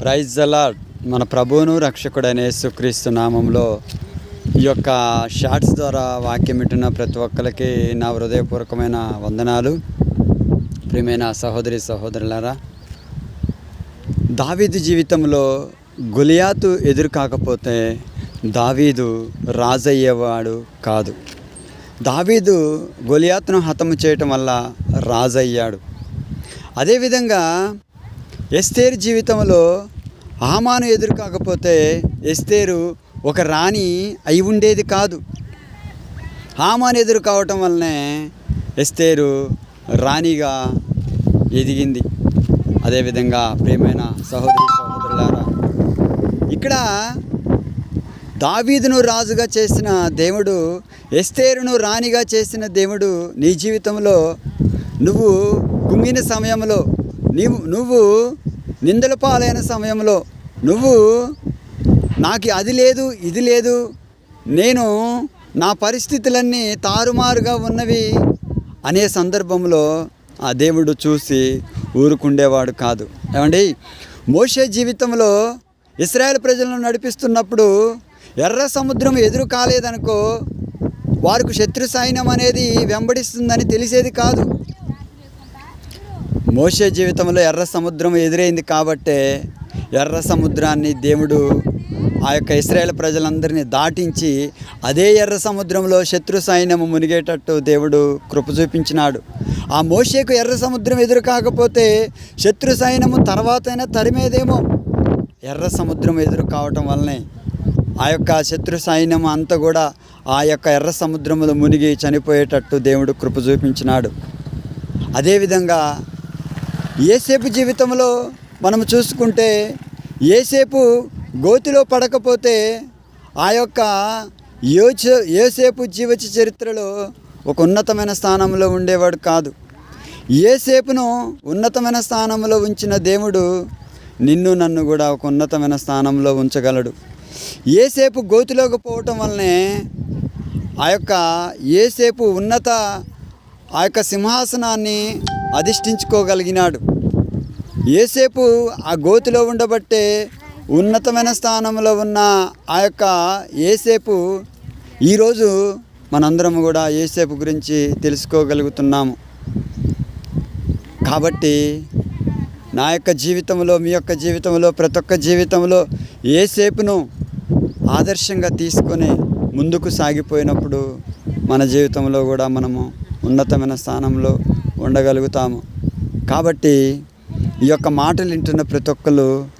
Praise అలాడ్ మన ప్రభువును రక్షకుడైన యేసుక్రీస్తు నామంలో ఈ యొక్క షార్ట్స్ ద్వారా వాక్యం వింటున్న ప్రతి ఒక్కరికి నా హృదయపూర్వకమైన వందనాలు. ప్రియమైన సహోదరి సహోదరులారా దావీదు జీవితంలో గులియాతు ఎదురు కాకపోతే దావీదు రాజయ్యేవాడు కాదు. దావీదు గొలియాతును హతము చేయటం వల్ల రాజయ్యాడు. అదేవిధంగా ఎస్తేరు జీవితంలో హామాను ఎదురు కాకపోతే ఎస్తేరు ఒక రాణి అయి ఉండేది కాదు. హామాను ఎదురు కావటం వల్లనే ఎస్తేరు రాణిగా ఎదిగింది. అదేవిధంగా ప్రేమైన సహోదరి సహోదరులారా ఇక్కడ దావీదును రాజుగా చేసిన దేవుడు ఎస్తేరును రాణిగా చేసిన దేవుడు నీ జీవితంలో నువ్వు కుంగిన సమయంలో నీవు నువ్వు నిందల పాలైన సమయంలో నువ్వు నాకు అది లేదు ఇది లేదు నేను నా పరిస్థితులన్నీ తారుమారుగా ఉన్నవి అనే సందర్భంలో ఆ దేవుడు చూసి ఊరుకుండేవాడు కాదు. ఏమండి? మోషే జీవితంలో ఇస్రాయేల్ ప్రజలను నడిపిస్తున్నప్పుడు ఎర్ర సముద్రం ఎదురు కాలేదనుకో వారికి శత్రు సైన్యం అనేది వెంబడిస్తుందని తెలిసేది కాదు. మోషే జీవితంలో ఎర్ర సముద్రం ఎదురైంది కాబట్టే ఎర్ర సముద్రాన్ని దేవుడు ఆ యొక్క ఇస్రాయేల్ ప్రజలందరినీ దాటించి అదే ఎర్ర సముద్రంలో శత్రు సైన్యము మునిగేటట్టు దేవుడు కృప చూపించినాడు. ఆ మోషేకు ఎర్ర సముద్రం ఎదురు కాకపోతే శత్రు సైన్యము తర్వాతైనా తరిమేదేమో. ఎర్ర సముద్రం ఎదురు కావటం వల్లనే ఆ యొక్క శత్రు సైన్యం అంతా కూడా ఆ యొక్క ఎర్ర సముద్రములో మునిగి చనిపోయేటట్టు దేవుడు కృప చూపించినాడు. అదేవిధంగా ఏసేపు జీవితంలో మనం చూసుకుంటే ఏసేపు గోతిలో పడకపోతే ఆ యొక్క యోచ ఏసేపు జీవచ చరిత్రలో ఒక ఉన్నతమైన స్థానంలో ఉండేవాడు కాదు. ఏసేపును ఉన్నతమైన స్థానంలో ఉంచిన దేవుడు నిన్ను నన్ను కూడా ఒక ఉన్నతమైన స్థానంలో ఉంచగలడు. ఏసేపు గోతిలోకి పోవటం వల్లనే ఆ యొక్క ఏసేపు ఉన్నత ఆ యొక్క సింహాసనాన్ని అధిష్ఠించుకోగలిగినాడు. ఏసేపు ఆ గోతిలో ఉండబట్టే ఉన్నతమైన స్థానంలో ఉన్న ఆ యొక్క ఏసేపు ఈరోజు మనందరం కూడా ఏసేపు గురించి తెలుసుకోగలుగుతున్నాము. కాబట్టి నా యొక్క జీవితంలో మీ యొక్క జీవితంలో ప్రతి ఒక్క జీవితంలో ఏసేపును ఆదర్శంగా తీసుకొని ముందుకు సాగిపోయినప్పుడు మన జీవితంలో కూడా మనము ఉన్నతమైన స్థానంలో ఉండగలుగుతాము. కాబట్టి ఈ యొక్క మాటలు వింటున్న ప్రతి ఒక్కరు